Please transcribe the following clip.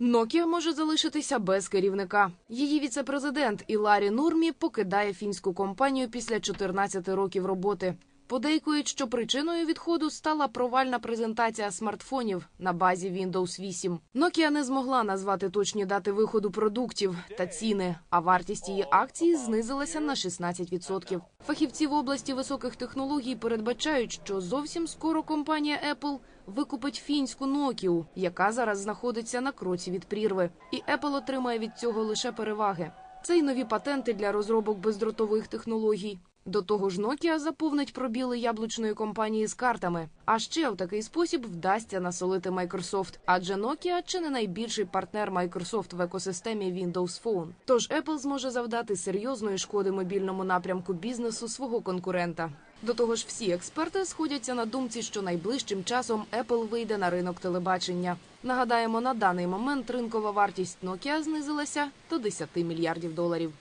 Nokia може залишитися без керівника. Її віце-президент Іларі Нурмі покидає фінську компанію після 14 років роботи. Подейкують, що причиною відходу стала провальна презентація смартфонів на базі Windows 8. Nokia не змогла назвати точні дати виходу продуктів та ціни, а вартість її акцій знизилася на 16%. Фахівці в області високих технологій передбачають, що зовсім скоро компанія Apple викупить фінську Nokia, яка зараз знаходиться на кроці від прірви, і Apple отримає від цього лише переваги. Це й нові патенти для розробок бездротових технологій. До того ж, Nokia заповнить пробіли яблучної компанії з картами. А ще в такий спосіб вдасться насолити Microsoft, адже Nokia чи не найбільший партнер Microsoft в екосистемі Windows Phone. Тож Apple зможе завдати серйозної шкоди мобільному напрямку бізнесу свого конкурента. До того ж, всі експерти сходяться на думці, що найближчим часом Apple вийде на ринок телебачення. Нагадаємо, на даний момент ринкова вартість Nokia знизилася до 10 мільярдів доларів.